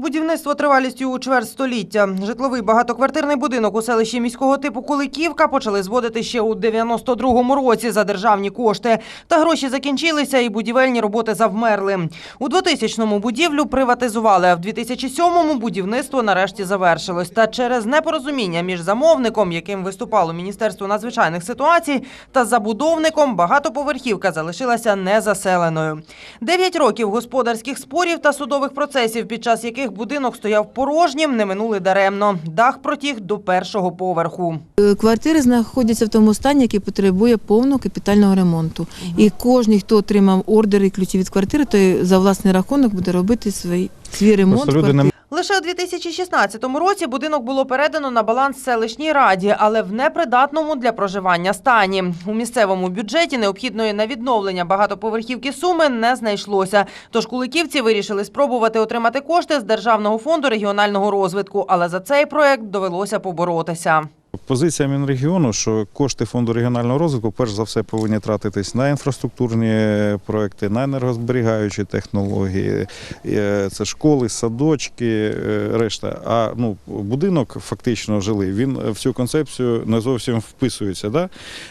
Будівництво тривалістю у чверть століття. Житловий багатоквартирний будинок у селищі міського типу Куликівка почали зводити ще у 92-му році за державні кошти. Та гроші закінчилися і будівельні роботи завмерли. У 2000-му будівлю приватизували, а в 2007-му будівництво нарешті завершилось. Та через непорозуміння між замовником, яким виступало Міністерство надзвичайних ситуацій, та забудовником багатоповерхівка залишилася незаселеною. Дев'ять років господарських спорів та судових процесів, під час яких будинок стояв порожнім, не минули даремно. Дах протіг до першого поверху. Е, Квартири знаходяться в тому стані, який потребує повного капітального ремонту. І кожен, хто отримав ордери і ключі від квартири, той за власний рахунок буде робити свій, свій ремонт. Просто люди квартири. не Лише у 2016 році будинок було передано на баланс селищній раді, але в непридатному для проживання стані. У місцевому бюджеті необхідної на відновлення багатоповерхівки суми не знайшлося. Тож куликівці вирішили спробувати отримати кошти з Державного фонду регіонального розвитку, але за цей проект довелося поборотися. Позиція Мінрегіону, що кошти фонду регіонального розвитку перш за все повинні тратитись на інфраструктурні проекти, на енергозберігаючі технології, е, це школи, садочки, е, решта. А ну будинок фактично жилий. Він в цю концепцію не зовсім вписується. Да?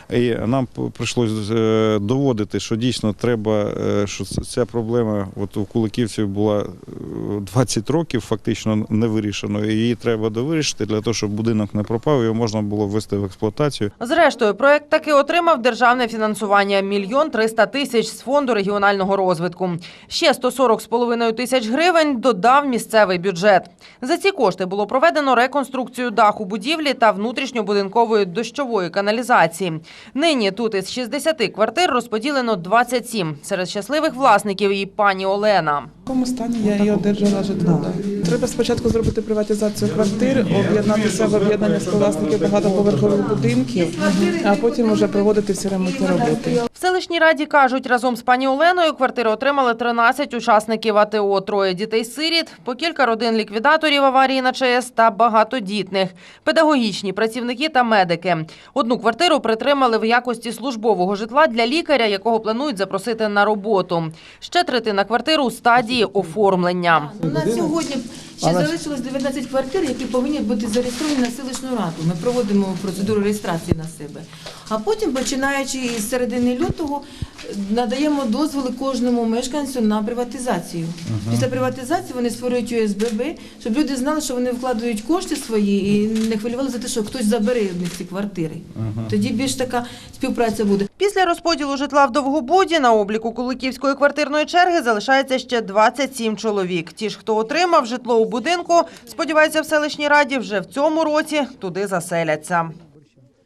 І нам прийшлося доводити, що дійсно треба, е, що ця проблема от у Куликівців була е, 20 років, фактично не вирішено. Її треба довирішити для того, щоб будинок не пропав, його можна було ввести в експлуатацію. Зрештою, проект таки отримав державне фінансування мільйон триста тисяч з фонду регіонального розвитку. Ще 140 з половиною тисяч гривень додав місцевий бюджет. За ці кошти було проведено реконструкцію даху будівлі та внутрішньобудинкової дощової каналізації. Нині тут із 60 квартир розподілено 27. Серед щасливих власників і пані Олена. В такому стані я її одержала житло. да. Треба спочатку зробити приватизацію квартир, об'єднатися в об'єднання співвласників багатоповерхових будинків, а потім вже проводити всі ремонтні роботи. В селищній раді кажуть, разом з пані Оленою квартири отримали 13 учасників АТО, троє дітей-сиріт, по кілька родин ліквідаторів аварії на ЧАЕС та багатодітних, педагогічні працівники та медики. Одну квартиру притримали в якості службового житла для лікаря, якого планують запросити на роботу. Ще третина квартир у стадії оформлення. На сьогодні ще залишилось 19 квартир, які повинні бути зареєстровані на селищну раду. Ми проводимо процедуру реєстрації на себе. А потім, починаючи з середини лютого, надаємо дозволи кожному мешканцю на приватизацію. Після приватизації вони створюють ОСББ, щоб люди знали, що вони вкладають кошти свої і не хвилювали за те, що хтось забере в них ці квартири. Тоді більш така співпраця буде. Після розподілу житла в Довгобуді на обліку Куликівської квартирної черги залишається ще 27 чоловік. Ті ж, хто отримав житло у будинку, сподіваються в селищній раді, вже в цьому році туди заселяться.